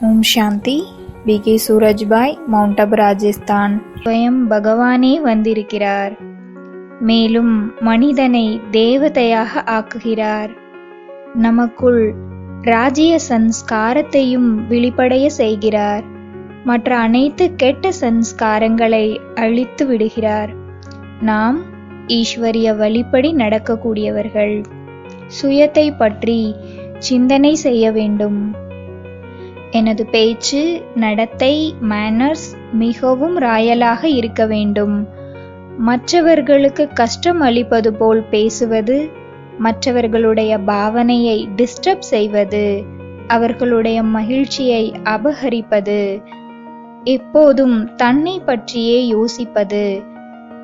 Om Shanti. V. K. Surajbhai Mount Abu Rajasthan ஸ்வயம் பகவானே வந்திருக்கிறார். மேலும் மனிதனை தேவதையாக ஆக்குகிறார். நமக்குள் ராஜ்ய சன்ஸ்காரத்தையும் விழிப்படைய செய்கிறார். மற்ற அனைத்து கெட்ட சன்ஸ்காரங்களை அழித்து விடுகிறார். நாம் ஈஸ்வரிய வழிப்படி நடக்கக்கூடியவர்கள். சுயத்தை பற்றி சிந்தனை செய்ய வேண்டும். எனது பேச்சு நடத்தை மேனர்ஸ் மிகவும் ராயலாக இருக்க வேண்டும். மற்றவர்களுக்கு கஷ்டம் அளிப்பது போல் பேசுவது மற்றவர்களுடைய பாவனையை டிஸ்டர்ப் செய்வது அவர்களுடைய மகிழ்ச்சியை அபகரிப்பது எப்போதும் தன்னை பற்றியே யோசிப்பது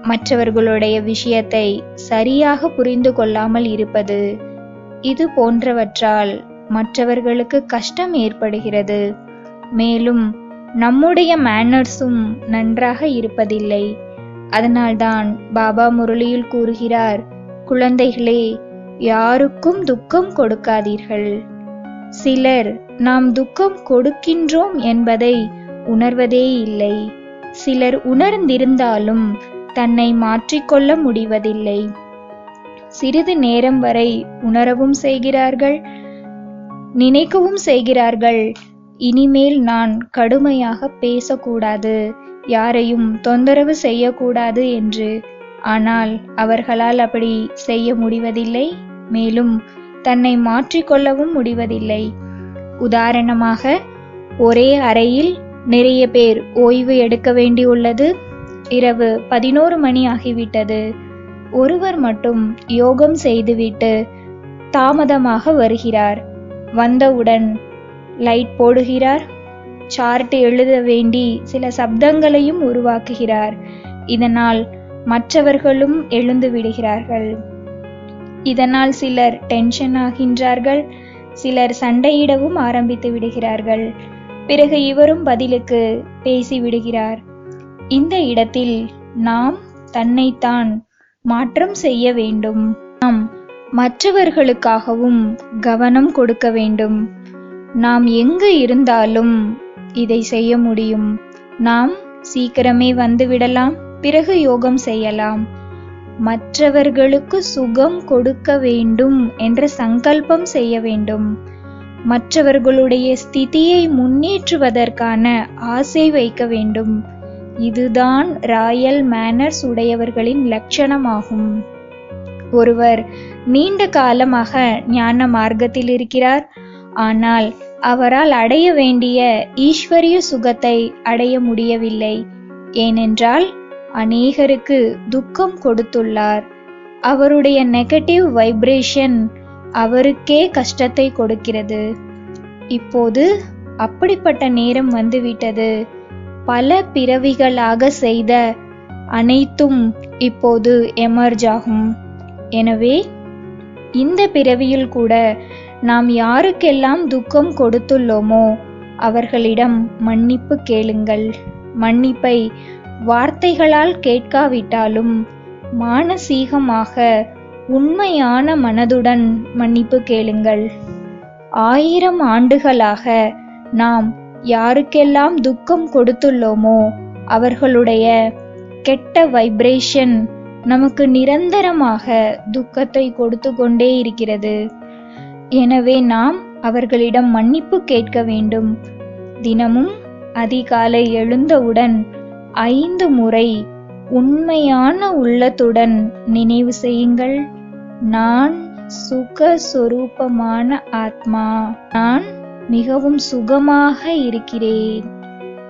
மற்றவர்களுடைய விஷயத்தை சரியாக புரிந்து கொள்ளாமல் இருப்பது இது போன்றவற்றால் மற்றவர்களுக்கு கஷ்டம் ஏற்படுகிறது. மேலும் நம்முடைய மேனர்ஸும் நன்றாக இருப்பதில்லை. அதனால்தான் பாபா முரளியில் கூறுகிறார் குழந்தைகளே யாருக்கும் துக்கம் கொடுக்காதீர்கள். சிலர் நாம் துக்கம் கொடுக்கின்றோம் என்பதை உணர்வதே இல்லை. சிலர் உணர்ந்திருந்தாலும் தன்னை மாற்றிக்கொள்ள முடிவதில்லை. சிறிது நேரம் வரை உணரவும் செய்கிறார்கள். நினைக்கவும் செய்கிறார்கள். இனிமேல் நான் கடுமையாக பேசக்கூடாது. யாரையும் தொந்தரவு செய்யக்கூடாது என்று. ஆனால் அவர்களால் அப்படி செய்ய முடிவதில்லை. மேலும் தன்னை மாற்றிக்கொள்ளவும் முடிவதில்லை. உதாரணமாக ஒரே அறையில் நிறைய பேர் ஓய்வு எடுக்க வேண்டியுள்ளது. இரவு பதினோரு மணி ஆகிவிட்டது. ஒருவர் மட்டும் யோகம் செய்துவிட்டு தாமதமாக வருகிறார். வந்தவுடன் லைட் போடுகிறார். சார்ட் எழுத வேண்டி சில சப்தங்களையும் உருவாக்குகிறார். இதனால் மற்றவர்களும் எழுந்து விடுகிறார்கள். இதனால் சிலர் டென்ஷன் ஆகின்றார்கள். சிலர் சண்டையிடவும் ஆரம்பித்து விடுகிறார்கள். பிறகு இவரும் பதிலுக்கு பேசி விடுகிறார். இந்த இடத்தில் நாம் தன்னைத்தான் மாற்றம் செய்ய வேண்டும். நாம் மற்றவர்களுக்காகவும் கவனம் கொடுக்க வேண்டும். நாம் எங்கு இருந்தாலும் இதை செய்ய முடியும். நாம் சீக்கிரமே வந்துவிடலாம் பிறகு யோகம் செய்யலாம். மற்றவர்களுக்கு சுகம் கொடுக்க வேண்டும் என்ற சங்கல்பம் செய்ய வேண்டும். மற்றவர்களுடைய ஸ்திதியை முன்னேற்றுவதற்கான ஆசை வைக்க வேண்டும். இதுதான் ராயல் மேனர்ஸ் உடையவர்களின் லட்சணமாகும். ஒருவர் நீண்ட காலமாக ஞான மார்க்கத்தில் இருக்கிறார். ஆனால் அவரால் அடைய வேண்டிய ஈஸ்வரிய சுகத்தை அடைய முடியவில்லை. ஏனென்றால் அநேகருக்கு துக்கம் கொடுத்துள்ளார். அவருடைய நெகட்டிவ் வைப்ரேஷன் அவருக்கே கஷ்டத்தை கொடுக்கிறது. இப்போது அப்படிப்பட்ட நேரம் வந்துவிட்டது. பல பிறவிகளாக செய்த அனைத்தும் இப்போது எமர்ஜ் ஆகும். எனவே இந்த பிறவியில் கூட நாம் யாருக்கெல்லாம் துக்கம் கொடுத்துள்ளோமோ அவர்களிடம் மன்னிப்பு கேளுங்கள். மன்னிப்பை வார்த்தைகளால் கேட்காவிட்டாலும் மானசீகமாக உண்மையான மனதுடன் மன்னிப்பு கேளுங்கள். ஆயிரம் ஆண்டுகளாக நாம் யாருக்கெல்லாம் துக்கம் கொடுத்துள்ளோமோ அவர்களுடைய கெட்ட வைப்ரேஷன் நமக்கு நிரந்தரமாக துக்கத்தை கொடுத்து கொண்டே இருக்கிறது. எனவே நாம் அவர்களிடம் மன்னிப்பு கேட்க வேண்டும். தினமும் அதிகாலை எழுந்தவுடன் ஐந்து முறை உண்மையான உள்ளத்துடன் நினைவு செய்யுங்கள். நான் சுக சொரூபமான ஆத்மா. நான் மிகவும் சுகமாக இருக்கிறேன்.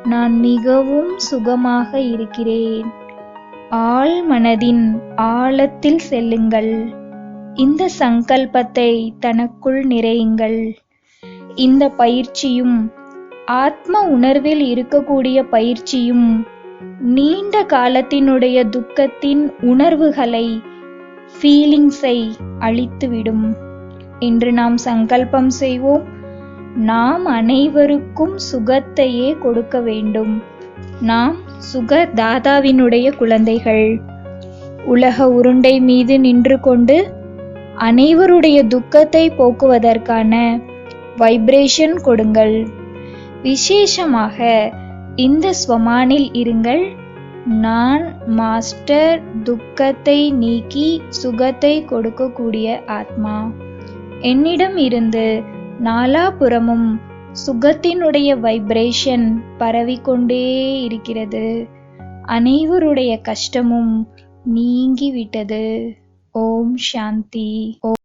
நான் மிகவும் சுகமாக இருக்கிறேன். ஆழ் மனதின் ஆழத்தில் செல்லுங்கள். இந்த சங்கல்பத்தை தனக்குள் நிறையுங்கள். இந்த பயிற்சியும் ஆத்ம உணர்வில் இருக்கக்கூடிய பயிற்சியும் நீண்ட காலத்தினுடைய துக்கத்தின் உணர்வுகளை ஃபீலிங்ஸை அழித்துவிடும். என்று நாம் சங்கல்பம் செய்வோம். நாம் அனைவருக்கும் சுகத்தையே கொடுக்க வேண்டும். நாம் சுக தாதாவினுடைய குழந்தைகள். உலக உருண்டை மீது நின்று கொண்டு அனைவருடைய துக்கத்தை போக்குவதற்கான வைப்ரேஷன் கொடுங்கள். விசேஷமாக இந்த ஸ்வமானில் இருங்கள். நான் மாஸ்டர் துக்கத்தை நீக்கி சுகத்தை கொடுக்கக்கூடிய ஆத்மா. என்னிடம் இருந்து நாலாபுறமும் சுகத்தினுடைய வைப்ரேஷன் பரவிக்கொண்டே இருக்கிறது. அனைவருடைய கஷ்டமும் நீங்கிவிட்டது. ஓம் சாந்தி. ஓம்